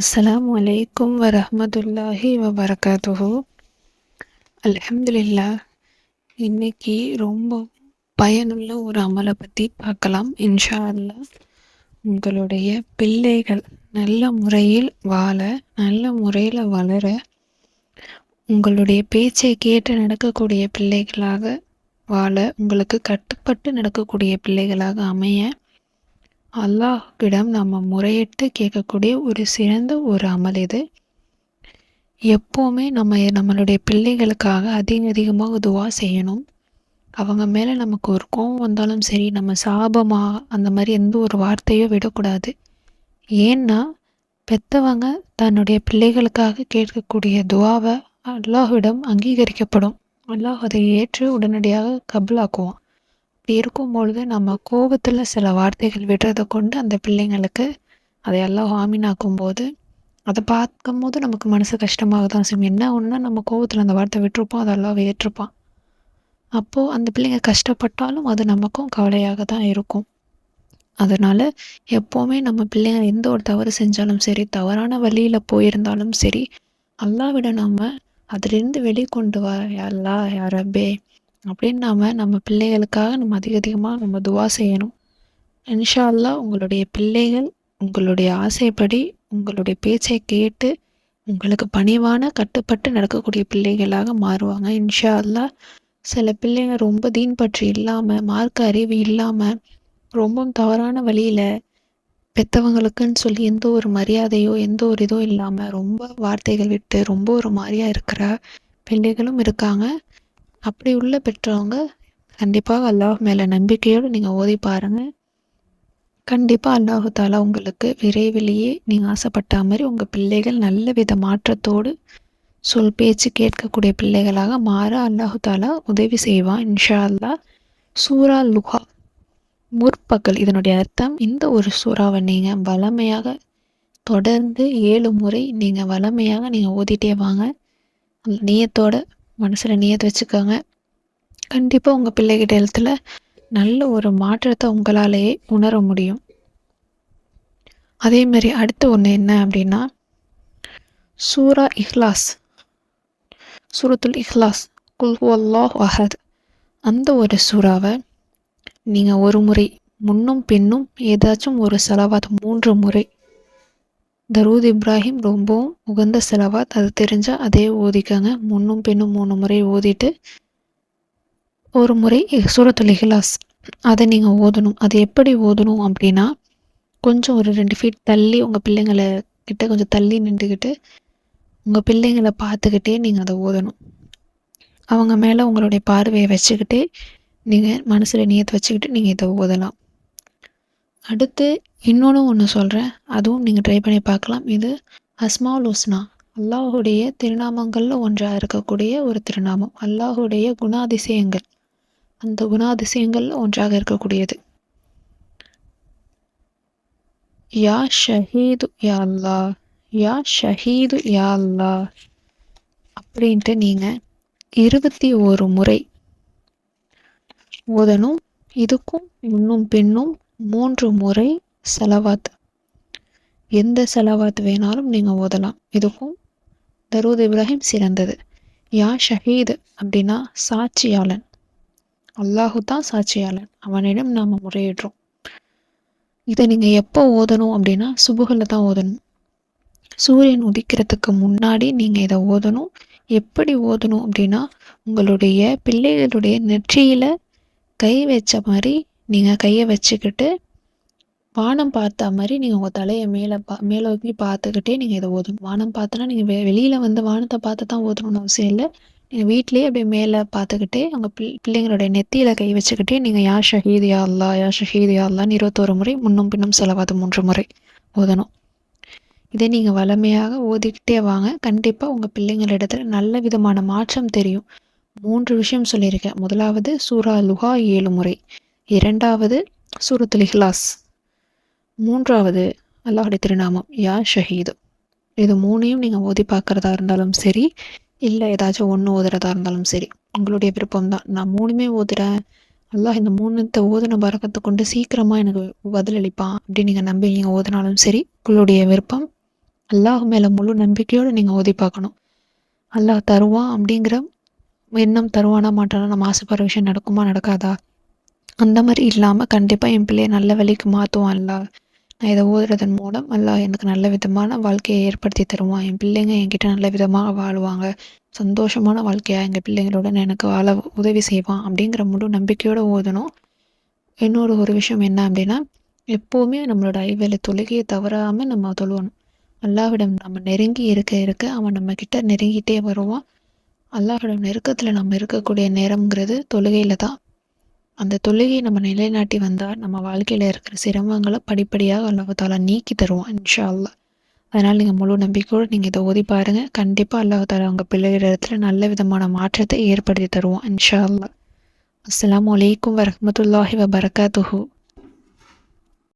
அஸ்லாம் வலைக்கும் வரஹ்மத்துல்லாஹி வபரகாத்துஹு. அலமதுல்லா இன்னைக்கு ரொம்ப பயனுள்ள ஒரு அமலை பற்றி பார்க்கலாம். இன்ஷா அல்லாஹ் உங்களுடைய பிள்ளைகள் நல்ல முறையில் வாழ நல்ல முறையில் வளர உங்களுடைய பேச்சை கேட்டு நடக்கக்கூடிய பிள்ளைகளாக வாழ உங்களுக்கு கட்டுப்பட்டு நடக்கக்கூடிய பிள்ளைகளாக அமைய அல்லாஹிடம் நம்ம முறையிட்டு கேட்கக்கூடிய ஒரு சிறந்த ஒரு அமல் இது. எப்போவுமே நம்ம நம்மளுடைய பிள்ளைகளுக்காக அதிக அதிகமாக துவா செய்யணும். அவங்க மேலே நமக்கு ஒரு கோவம் வந்தாலும் சரி நம்ம சாபமாக அந்த மாதிரி எந்த ஒரு வார்த்தையோ விடக்கூடாது. ஏன்னா பெற்றவங்க தன்னுடைய பிள்ளைகளுக்காக கேட்கக்கூடிய துவாவை அல்லாஹ்விடம் அங்கீகரிக்கப்படும். அல்லாஹ் அதை ஏற்று உடனடியாக கபுலாக்குவான். அப்படி இருக்கும் பொழுது நம்ம கோபத்தில் சில வார்த்தைகள் விடுறதை கொண்டு அந்த பிள்ளைங்களுக்கு அதை எல்லாம் ஆமீனாக்கும் போது அதை பார்க்கும் போது நமக்கு மனசு கஷ்டமாக தான் செய்யும் என்ன ஒன்றுனா நம்ம கோபத்தில் அந்த வார்த்தை விட்டுருப்போம் அதெல்லாம் ஏற்றிருப்பான் அப்போது அந்த பிள்ளைங்க கஷ்டப்பட்டாலும் அது நமக்கும் கவலையாக தான் இருக்கும். அதனால் எப்போவுமே நம்ம பிள்ளைங்க எந்த ஒரு தவறு செஞ்சாலும் சரி தவறான வழியில் போயிருந்தாலும் சரி அல்லாவிட நம்ம அதிலிருந்து வெளிக்கொண்டு வா. அல்லா யாரபே அப்படின்னு நாம் நம்ம பிள்ளைகளுக்காக நம்ம அதிக அதிகமாக நம்ம துவா செய்யணும். இன்ஷா அல்லா உங்களுடைய பிள்ளைகள் உங்களுடைய ஆசைப்படி உங்களுடைய பேச்சை கேட்டு உங்களுக்கு பணிவான கட்டுப்பட்டு நடக்கக்கூடிய பிள்ளைகளாக மாறுவாங்க. இன்ஷா அல்லா சில பிள்ளைங்க ரொம்ப தீன் பற்றி இல்லாமல் மார்க்க அறிவு இல்லாமல் ரொம்பவும் தவறான வழியில் பெற்றவங்களுக்குன்னு சொல்லி எந்த ஒரு மரியாதையோ எந்த ஒரு இதோ இல்லாமல் ரொம்ப வார்த்தைகள் விட்டு ரொம்ப ஒரு மாதிரியாக இருக்கிற பிள்ளைகளும் இருக்காங்க. அப்படி உள்ள பெற்றவங்க கண்டிப்பாக அல்லாஹ் மேலே நம்பிக்கையோடு நீங்கள் ஓதி பாருங்கள் கண்டிப்பாக அல்லாஹு தாலா உங்களுக்கு விரைவிலேயே நீங்கள் ஆசைப்பட்ட மாதிரி உங்கள் பிள்ளைகள் நல்ல வித மாற்றத்தோடு சொல் பேச்சு கேட்கக்கூடிய பிள்ளைகளாக மாற அல்லாஹு தாலா உதவி செய்வான் இன்ஷா அல்லா. சூரா லுஹா முற்பகல். இதனுடைய அர்த்தம் இந்த ஒரு சூறாவை நீங்கள் வளமையாக தொடர்ந்து ஏழு முறை நீங்கள் வளமையாக நீங்கள் ஓதிட்டே வாங்க. நீயத்தோட மனசில் நியத்து வச்சுக்கோங்க. கண்டிப்பாக உங்கள் பிள்ளைகிட்ட எழுத்துல நல்ல ஒரு மாற்றத்தை உங்களாலேயே உணர முடியும். அதே மாதிரி அடுத்து ஒன்று என்ன அப்படின்னா சூரா இஹ்லாஸ். சூரத்துல் இஹ்லாஸ். குல் அல்லாஹ் அஹத். அந்த ஒரு சூறாவை நீங்கள் ஒரு முறை முன்னும் பின்னும் ஏதாச்சும் ஒரு செலவாத் மூன்று முறை தரூத் இப்ராஹிம் ரொம்பவும் உகந்த செலவாத் அது தெரிஞ்சால் அதே ஓதிக்கங்க. முன்னும் பின்னும் மூணு முறை ஓதிட்டு ஒரு முறை சூரத்துல் இஹ்லாஸ். அதை நீங்கள் ஓதணும். அது எப்படி ஓதணும் அப்படின்னா கொஞ்சம் ஒரு ரெண்டு ஃபீட் தள்ளி உங்கள் பிள்ளைங்களை கிட்ட கொஞ்சம் தள்ளி நின்றுக்கிட்டு உங்கள் பிள்ளைங்களை பார்த்துக்கிட்டே நீங்கள் அதை ஓதணும். அவங்க மேலே உங்களுடைய பார்வையை வச்சுக்கிட்டே நீங்கள் மனசில் நியத்தை வச்சுக்கிட்டு நீங்கள் இதை ஓதலாம். அடுத்து இன்னொன்று ஒன்று சொல்கிறேன் அதுவும் நீங்கள் ட்ரை பண்ணி பார்க்கலாம். இது அஸ்மாவுல் உஸ்னா அல்லாஹுடைய திருநாமங்களில் ஒன்றாக இருக்கக்கூடிய ஒரு திருநாமம். அல்லாஹுடைய குணாதிசயங்கள். அந்த குணாதிசயங்களில் ஒன்றாக இருக்கக்கூடியது. யா ஷஹீது யா அல்லா யா ஷஹீது யா அல்லா அப்படின்ட்டு நீங்கள் இருபத்தி ஒரு முறை ஓதணும். இதுக்கும் முன்னும் பின்னும் மூன்று முறை செலவாத் எந்த செலவாத் வேணாலும் நீங்கள் ஓதலாம். இதுக்கும் தரூத் இப்ராஹிம் சிறந்தது. யா ஷஹீத் அப்படின்னா சாட்சியாளன். அல்லாஹு தான் சாட்சியாளன். அவனிடம் நாம் முறையிடுறோம். இதை நீங்கள் எப்போ ஓதணும் அப்படின்னா சுபுகளில் தான் ஓதணும். சூரியன் உதிக்கிறதுக்கு முன்னாடி நீங்கள் இதை ஓதணும். எப்படி ஓதணும் அப்படின்னா உங்களுடைய பிள்ளைகளுடைய நெற்றியில் கை வச்ச மாதிரி நீங்கள் கையை வச்சுக்கிட்டு வானம் பார்த்த மாதிரி நீங்கள் உங்கள் தலையை மேலே பா மேலே நோக்கி பார்த்துக்கிட்டே நீங்கள் இதை ஓதணும். வானம் பார்த்தோன்னா நீங்கள் வெ வெளியில் வந்து வானத்தை பார்த்து தான் ஓதணும்னு அவசியம் இல்லை. நீங்கள் வீட்லேயே அப்படியே மேலே பார்த்துக்கிட்டே அவங்க பிள் பிள்ளைங்களுடைய நெத்தியில் கை வச்சுக்கிட்டே நீங்கள் யா ஷஹீத் யா அல்லா யா ஷஹீத் யா அல்லான்னு இருபத்தோரு முறை முன்னும் பின்னும் செலவாது மூன்று முறை ஓதணும். இதை நீங்கள் வளமையாக ஓதிக்கிட்டே வாங்க. கண்டிப்பாக உங்கள் பிள்ளைங்களிடத்தில் நல்ல விதமான மாற்றம் தெரியும். மூன்று விஷயம் சொல்லியிருக்கேன். முதலாவது சூரா லுஹா ஏழு முறை. இரண்டாவது சூரத்துல் இஹ்லாஸ் மூன்றாவது அல்லாஹுடைய திருநாமம் யா ஷஹீது. இது மூணையும் நீங்கள் ஓதி பார்க்குறதா இருந்தாலும் சரி இல்லை ஏதாச்சும் ஒன்று ஓதுறதா இருந்தாலும் சரி உங்களுடைய விருப்பம் தான். நான் மூணுமே ஓதுறேன். அல்லாஹ் இந்த மூணுத்த ஓதுன பறக்கத்தை கொண்டு சீக்கிரமாக எனக்கு பதிலளிப்பான் அப்படின்னு நீங்கள் நம்பி நீங்கள் ஓதுனாலும் சரி உங்களுடைய விருப்பம் அல்லாஹ் மேலே முழு நம்பிக்கையோடு நீங்கள் ஓதி பார்க்கணும். அல்லாஹ் தருவான் அப்படிங்கிற எண்ணம் தருவானா மாட்டானா நம்ம ஆசைப்படுற விஷயம் நடக்குமா நடக்காதா? அந்த மாதிரி இல்லாமல் கண்டிப்பாக என் பிள்ளைய நல்ல வழிக்கு மாற்றுவான் அல்லா. நான் இதை ஓதுறதன் மூலம் அல்லாஹ் எனக்கு நல்ல விதமான வாழ்க்கையை ஏற்படுத்தி தருவான். என் பிள்ளைங்க என்கிட்ட நல்ல விதமாக வாழ்வாங்க. சந்தோஷமான வாழ்க்கையாக எங்கள் பிள்ளைங்களுடன் எனக்கு வாழ உதவி செய்வான் அப்படிங்கிற முழு நம்பிக்கையோடு ஓதணும். இன்னொரு ஒரு விஷயம் என்ன அப்படின்னா எப்போவுமே நம்மளோட ஐவேலை தொழுகையை தவறாமல் நம்ம தொழுவணும். அல்லாஹ்விடம் நம்ம நெருங்கி இருக்க இருக்க அவன் நம்ம கிட்ட நெருங்கிட்டே வருவான். அல்லாஹ்விடம் நெருக்கத்தில் நம்ம இருக்கக்கூடிய நேரம்ங்கிறது தொழுகையில் தான். அந்த தொழுகையை நம்ம நிலைநாட்டி வந்தால் நம்ம வாழ்க்கையில் இருக்கிற சிரமங்களை படிப்படியாக அல்லாஹாலா நீக்கி தருவோம் இன்ஷா அல்லா அதனால் நீங்கள் முழு நம்பிக்கையோடு நீங்கள் இதை ஓதி பாருங்கள் கண்டிப்பாக அல்லாஹாலா உங்கள் பிள்ளைகள் இடத்துல நல்ல விதமான மாற்றத்தை ஏற்படுத்தி தருவோம் இன்ஷா அல்லா அஸ்லாம் வலைக்கம் வரமத்துல்லாஹி வபரகாத்துஹூ.